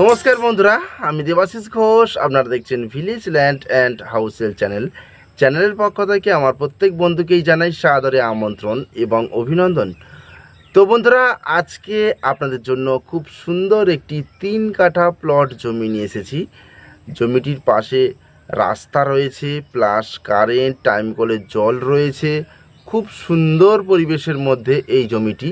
নমস্কার বন্ধুরা, আমি দেবাশিস ঘোষ, আপনারা দেখছেন ভিলেজ ল্যান্ড অ্যান্ড হাউসেল চ্যানেল চ্যানেলের পক্ষ থেকে আমার প্রত্যেক বন্ধুকেই জানাই সাদরে আমন্ত্রণ এবং অভিনন্দন। তো বন্ধুরা, আজকে আপনাদের জন্য খুব সুন্দর একটি তিন কাঠা প্লট জমি নিয়ে এসেছি। জমিটির পাশে রাস্তা রয়েছে প্লাস কারেন্ট টাইম কলের জল রয়েছে। খুব সুন্দর পরিবেশের মধ্যে এই জমিটি।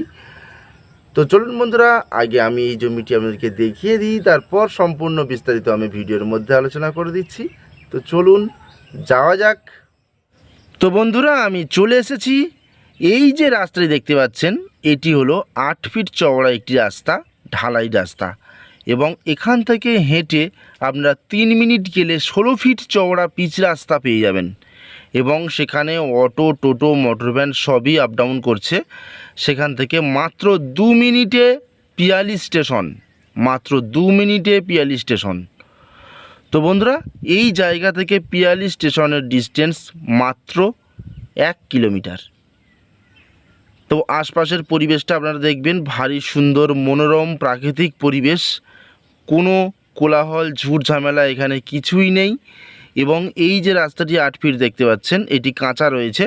তো চলুন বন্ধুরা, আগে আমি এই জমিটি আপনাদেরকে দেখিয়ে দিই, তারপর সম্পূর্ণ বিস্তারিত আমি ভিডিওর মধ্যে আলোচনা করে দিচ্ছি। তো চলুন, যাওয়া যাক। তো বন্ধুরা, আমি চলে এসেছি। এই যে রাস্তাটি দেখতে পাচ্ছেন, এটি হলো আট ফিট চওড়া একটি রাস্তা, ঢালাই রাস্তা। এবং এখান থেকে হেঁটে আপনারা তিন মিনিট গেলে ষোলো ফিট চওড়া পিচ রাস্তা পেয়ে যাবেন। এবং সেখানে অটো, টোটো মোটর ভ্যান সবই আপ ডাউন করছে। সেখান থেকে মাত্র দু মিনিটে পিয়ালি স্টেশন, মাত্র দু মিনিটে পিয়ালি স্টেশন। তো বন্ধুরা, এই জায়গা থেকে পিয়ালি স্টেশনের ডিস্টেন্স মাত্র এক কিলোমিটার। তো আশপাশের পরিবেশটা আপনারা দেখবেন, ভারী সুন্দর, মনোরম, প্রাকৃতিক পরিবেশ। কোনো কোলাহল, ঝুট ঝামেলা এখানে কিছুই নেই। এবং এই যে রাস্তাটি আট ফিট দেখতে পাচ্ছেন, এটি কাঁচা রয়েছে,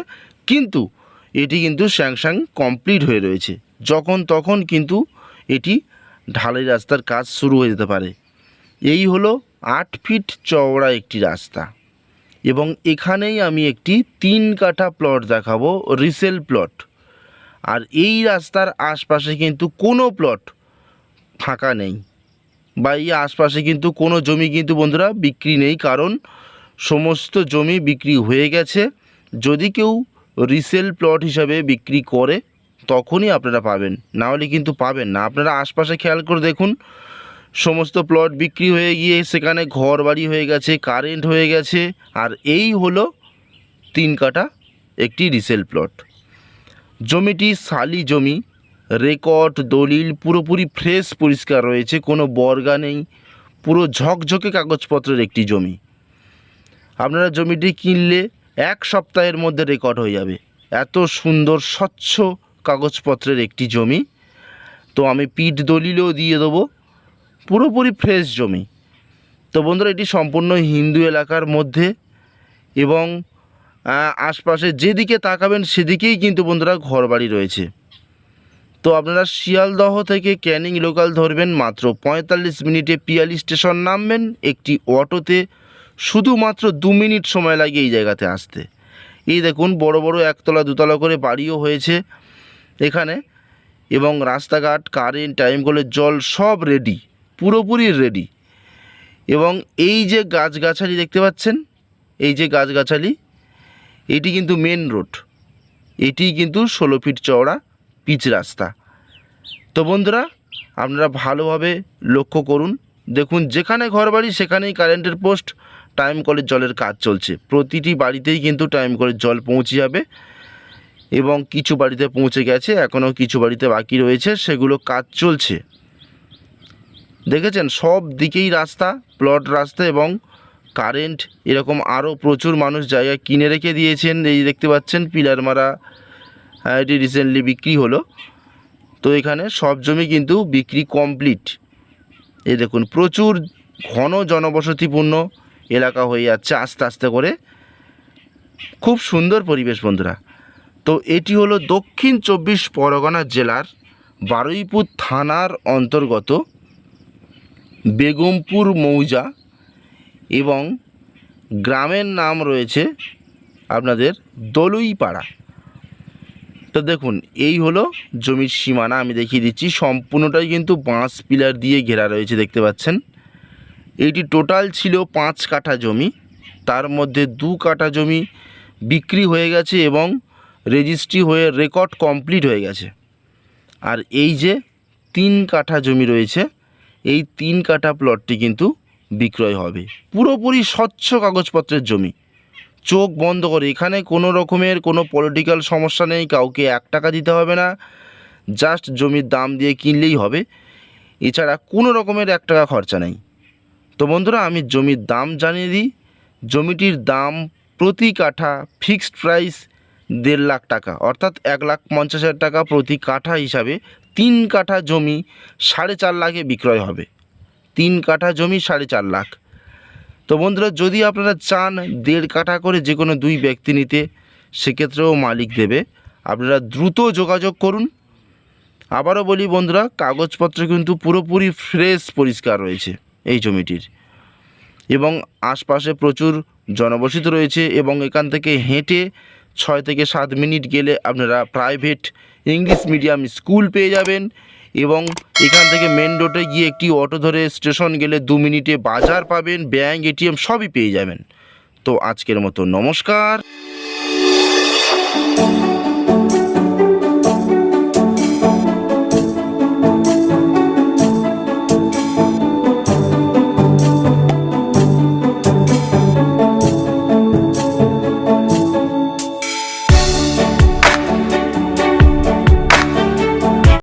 কিন্তু এটি কিন্তু স্যাংস্যাং কমপ্লিট হয়ে রয়েছে। যখন তখন কিন্তু এটি ঢালাই রাস্তার কাজ শুরু হয়ে যেতে পারে। এই হলো আট ফিট চওড়া একটি রাস্তা। এবং এখানেই আমি একটি তিন কাঠা প্লট দেখাবো রিসেল প্লট আর এই রাস্তার আশপাশে কিন্তু কোনো প্লট ফাঁকা নেই। বা এই আশপাশে কিন্তু কোনো জমি কিন্তু বন্ধুরা বিক্রি নেই, কারণ সমস্ত জমি বিক্রি হয়ে গেছে। যদি কেউ রিসেল প্লট হিসাবে বিক্রি করে, তখনই আপনারা পাবেন। না হলে কিন্তু পাবেন না। আপনারা আশপাশে খেয়াল করে দেখুন, সমস্ত প্লট বিক্রি হয়ে গিয়ে সেখানে ঘর বাড়ি হয়ে গেছে কারেন্ট হয়ে গেছে। আর এই হলো তিন কাটা একটি রিসেল প্লট জমিটি শালি জমি, রেকর্ড, দলিল, পুরোপুরি ফ্রেশ পরিষ্কার রয়েছে, কোনো বর্গা নেই, পুরো ঝকঝকে কাগজপত্রের একটি জমি। আপনারা জমিটি কিনলে এক সপ্তাহের মধ্যে রেকর্ড হয়ে যাবে। এত সুন্দর, স্বচ্ছ কাগজপত্রের একটি জমি। তো আমি পিঠ দলিলও দিয়ে দেবো, পুরোপুরি ফ্রেশ জমি। তো বন্ধুরা, এটি সম্পূর্ণ হিন্দু এলাকার মধ্যে এবং আশপাশে যেদিকে তাকাবেন সেদিকেই কিন্তু বন্ধুরা ঘরবাড়ি রয়েছে। তো আপনারা শিয়ালদহ থেকে ক্যানিং লোকাল ধরবেন মাত্র পঁয়তাল্লিশ মিনিটে পিয়ালি স্টেশন নামবেন, একটি অটোতে শুধুমাত্র দু মিনিট সময় লাগে এই জায়গাতে আসতে। এই দেখুন, বড় বড় একতলা দুতলা করে বাড়িও হয়েছে এখানে এবং রাস্তাঘাট কারেন্ট টাইম কলের জল সব রেডি পুরোপুরি রেডি এবং এই যে গাছগাছালি দেখতে পাচ্ছেন, এই যে গাছগাছালি, এটি কিন্তু মেন রোড এটি কিন্তু ষোলো ফিট চওড়া পিচ রাস্তা। তো বন্ধুরা, আপনারা ভালোভাবে লক্ষ্য করুন। দেখুন, যেখানে ঘরবাড়ি, সেখানেই কারেন্টের পোস্ট টাইম কলের জলের কাজ চলছে। প্রতিটি বাড়িতেই কিন্তু টাইম কলের জল পৌঁছে যাবে এবং কিছু বাড়িতে পৌঁছে গেছে, এখনও কিছু বাড়িতে বাকি রয়েছে, সেগুলো কাজ চলছে। দেখেছেন? সব দিকেই রাস্তা প্লট রাস্তা এবং কারেন্ট এরকম আরও প্রচুর মানুষ জায়গা কিনে রেখে দিয়েছেন। এই দেখতে পাচ্ছেন, পিলার মারা এটি রিসেন্টলি বিক্রি হলো। তো এখানে সব জমি কিন্তু বিক্রি কমপ্লিট এই দেখুন, প্রচুর ঘন জনবসতিপূর্ণ। এলাকা হয়ে যাচ্ছে আস্তে আস্তে করে। খুব সুন্দর পরিবেশ বন্ধুরা। তো এটি হলো দক্ষিণ চব্বিশ পরগনা জেলার বারুইপুর থানার অন্তর্গত বেগমপুর মৌজা এবং গ্রামের নাম রয়েছে আপনাদের দলুইপাড়া। তো দেখুন, এই হলো জমির সীমানা, আমি দেখিয়ে দিচ্ছি। সম্পূর্ণটাই কিন্তু বাঁশ পিলার দিয়ে ঘেরা রয়েছে, দেখতে পাচ্ছেন। এইটি টোটাল ছিল পাঁচ কাঠা জমি। তার মধ্যে দু কাঠা জমি বিক্রি হয়ে গেছে এবং রেজিস্ট্রি হয়ে রেকর্ড কমপ্লিট হয়ে গেছে। আর এই যে তিন কাঠা জমি রয়েছে, এই তিন কাঠা প্লটটি কিন্তু বিক্রয় হবে। পুরোপুরি স্বচ্ছ কাগজপত্রের জমি। চোখ বন্ধ করে, এখানে কোনো রকমের কোনো পলিটিক্যাল সমস্যা নেই, কাউকে এক টাকা দিতে হবে না। জাস্ট জমির দাম দিয়ে কিনলেই হবে। এছাড়া কোনো রকমের এক টাকা খরচা নেই। তো বন্ধুরা, আমি জমির দাম জানিয়ে দিই। জমিটির দাম প্রতি কাঠা ফিক্সড প্রাইস দেড় লাখ টাকা, অর্থাৎ এক লাখ পঞ্চাশ হাজার টাকা প্রতি কাঠা হিসাবে তিন কাঠা জমি সাড়ে চার লাখে বিক্রয় হবে। তিন কাঠা জমি সাড়ে চার লাখ। তো বন্ধুরা, যদি আপনারা চান দেড় কাঠা করে যে কোনো দুই ব্যক্তি নিতে, সেক্ষেত্রেও মালিক দেবে। আপনারা দ্রুত যোগাযোগ করুন। আবারও বলি বন্ধুরা, কাগজপত্র কিন্তু পুরোপুরি ফ্রেশ পরিষ্কার রয়েছে। এই জমিটির। এবং আশপাশে প্রচুর জনবসতি রয়েছে এবং এখান থেকে হেঁটে ছয় থেকে সাত মিনিট গেলে আপনারা প্রাইভেট ইংলিশ মিডিয়াম স্কুল পেয়ে যাবেন এবং এখান থেকে মেন রোডে গিয়ে একটি অটো ধরে স্টেশন গেলে দু মিনিটে বাজার পাবেন ব্যাঙ্ক এটিএম সবই পেয়ে যাবেন। তো আজকের মতো নমস্কার।